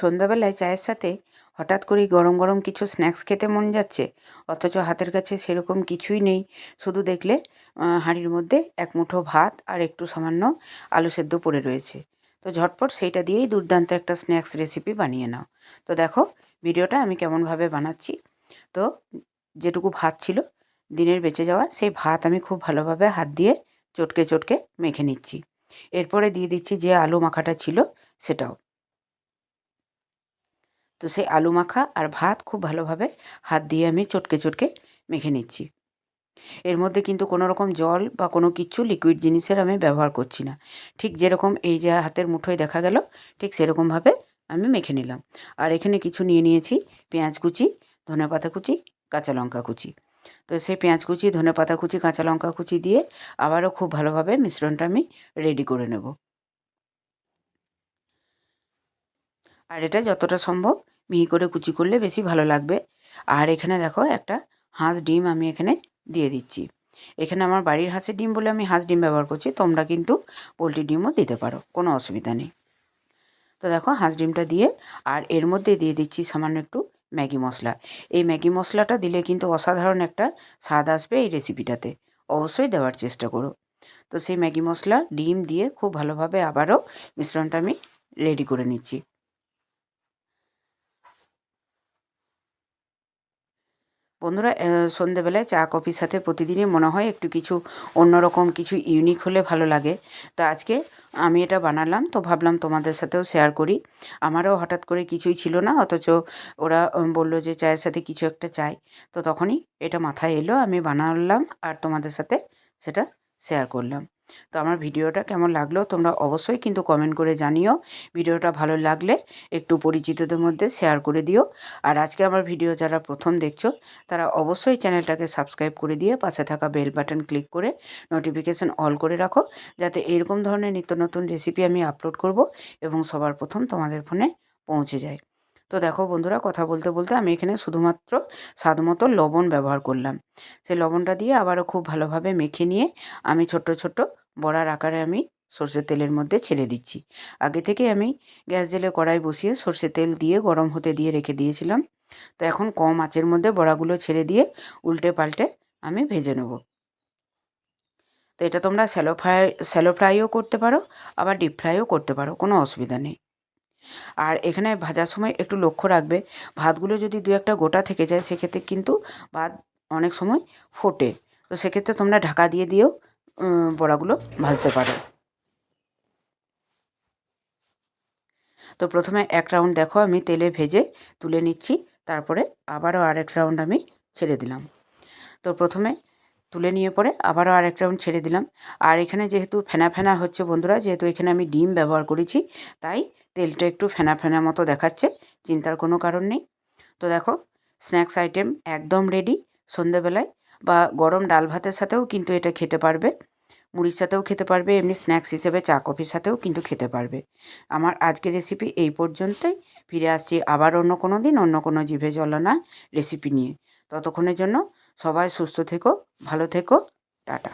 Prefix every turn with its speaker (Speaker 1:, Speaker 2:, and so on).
Speaker 1: সন্ধ্যাবেলায় চায়ের সাথে হঠাৎ করেই গরম গরম কিছু স্ন্যাক্স খেতে মন যাচ্ছে, অথচ হাতের কাছে সেরকম কিছুই নেই। শুধু দেখলে হাঁড়ির মধ্যে এক মুঠো ভাত আর একটু সামান্য আলু সেদ্ধ পড়ে রয়েছে। তো ঝটপট সেইটা দিয়েই দুর্দান্ত একটা স্ন্যাক্স রেসিপি বানিয়ে নাও। তো দেখো, ভিডিওটা আমি কেমনভাবে বানাচ্ছি। তো যেটুকু ভাত ছিল, দিনের বেঁচে যাওয়া, সেই ভাত আমি খুব ভালোভাবে হাত দিয়ে চটকে চটকে মেখে নিচ্ছি। এরপরে দিয়ে দিচ্ছি যে আলু মাখাটা ছিল, সেটাও। তো সেই আলু মাখা আর ভাত খুব ভালোভাবে হাত দিয়ে আমি চটকে চটকে মেখে নিচ্ছি। এর মধ্যে কিন্তু কোনো রকম জল বা কোনো কিছু লিকুইড জিনিসের আমি ব্যবহার করছি না। ঠিক যেরকম এই যে হাতের মুঠোয় দেখা গেল, ঠিক সেরকমভাবে আমি মেখে নিলাম। আর এখানে কিছু নিয়ে নিয়েছি, পেঁয়াজ কুচি, ধনে পাতা কুচি, কাঁচা লঙ্কা কুচি। তো সেই পেঁয়াজ কুচি, ধনে পাতা কুচি, কাঁচা লঙ্কা কুচি দিয়ে আবারও খুব ভালোভাবে মিশ্রণটা আমি রেডি করে নেব। আর এটা যতটা সম্ভব মিহি করে কুচি করলে বেশি ভালো লাগবে। আর এখানে দেখো একটা হাঁস ডিম আমি এখানে দিয়ে দিচ্ছি। এখানে আমার বাড়ির হাঁসের ডিম বলে আমি হাঁস ডিম ব্যবহার করছি, তোমরা কিন্তু পোলট্রি ডিমও দিতে পারো, কোনো অসুবিধা নেই। তো দেখো হাঁস ডিমটা দিয়ে আর এর মধ্যে দিয়ে দিচ্ছি সামান্য একটু ম্যাগি মশলা। এই ম্যাগি মশলাটা দিলে কিন্তু অসাধারণ একটা স্বাদ আসবে এই রেসিপিটাতে, অবশ্যই দেওয়ার চেষ্টা করো। তো সেই ম্যাগি মশলা, ডিম দিয়ে খুব ভালোভাবে আবারও মিশ্রণটা আমি রেডি করে নিচ্ছি। বন্ধুরা সন্ধেবেলায় চা, কফির সাথে প্রতিদিনই মনে হয় একটু কিছু অন্যরকম কিছু ইউনিক হলে ভালো লাগে। তো আজকে আমি এটা বানালাম, তো ভাবলাম তোমাদের সাথেও শেয়ার করি। আমারও হঠাৎ করে কিছুই ছিল না, অথচ ওরা বলল যে চায়ের সাথে কিছু একটা চাই। তো তখনই এটা মাথায় এলো, আমি বানালাম আর তোমাদের সাথে সেটা শেয়ার করলাম। তো আমার ভিডিওটা কেমন লাগল তোমরা অবশ্যই কিন্তু কমেন্ট করে জানিও। ভিডিওটা ভালো লাগলে একটু পরিচিতদের মধ্যে শেয়ার করে দিও। আর আজকে আমার ভিডিও যারা প্রথম দেখছ, তারা অবশ্যই চ্যানেলটাকে সাবস্ক্রাইব করে দিয়ে পাশে থাকা বেল বাটন ক্লিক করে নোটিফিকেশান অল করে রাখো, যাতে এরকম ধরনের নিত্য নতুন রেসিপি আমি আপলোড করব এবং সবার প্রথম তোমাদের ফোনে পৌঁছে যায়। তো দেখো বন্ধুরা, কথা বলতে বলতে আমি এখানে শুধুমাত্র স্বাদ মতো লবণ ব্যবহার করলাম। সেই লবণটা দিয়ে আবারও খুব ভালোভাবে মেখে নিয়ে আমি ছোট্ট ছোট্ট বড়ার আকারে আমি সর্ষের তেলের মধ্যে ছেড়ে দিচ্ছি। আগে থেকে আমি গ্যাস জেলে কড়াই বসিয়ে সর্ষের তেল দিয়ে গরম হতে দিয়ে রেখে দিয়েছিলাম। তো এখন কম আঁচের মধ্যে বড়াগুলো ছেড়ে দিয়ে উল্টে পাল্টে আমি ভেজে নেব। তো এটা তোমরা স্যালো ফ্রাই স্যালো ফ্রাইও করতে পারো, আবার ডিপ ফ্রাইও করতে পারো, কোনো অসুবিধা নেই। আর এখানে ভাজার সময় একটু লক্ষ্য রাখবে, ভাতগুলো যদি দু একটা গোটা থেকে যায়, সেক্ষেত্রে কিন্তু ভাত অনেক সময় ফোটে। তো সেক্ষেত্রে তোমরা ঢাকা দিয়ে দিয়েও বড়াগুলো ভাজতে পারো। তো প্রথমে এক রাউন্ড দেখো, আমি তেলে ভেজে তুলে নিচ্ছি, তারপরে আবারও আরেক রাউন্ড আমি ছেড়ে দিলাম। তো প্রথমে তুলে নিয়ে পরে আবারও আরেক রাউন্ড ছেড়ে দিলাম। আর এখানে যেহেতু ফেনা ফেনা হচ্ছে বন্ধুরা, যেহেতু এখানে আমি ডিম ব্যবহার করেছি, তাই তেলটা একটু ফেনা ফেনা মতো দেখাচ্ছে, চিন্তার কোনো কারণ নেই। তো দেখো স্ন্যাক্স আইটেম একদম রেডি সন্ধেবেলায় বা গরম ডাল ভাতের সাথেও কিন্তু এটা খেতে পারবে। মুড়ির সাথেও খেতে পারবে, এমনি স্ন্যাক্স হিসেবে চা, কফির সাথেও কিন্তু খেতে পারবে। আমার আজকের রেসিপি এই পর্যন্তই। ফিরে আসছি আবার অন্য কোনো দিন, অন্য কোনো জিভে জ্বলানা রেসিপি নিয়ে। ততক্ষণের জন্য সবাই সুস্থ থেকো, ভালো থেকো, টাটা।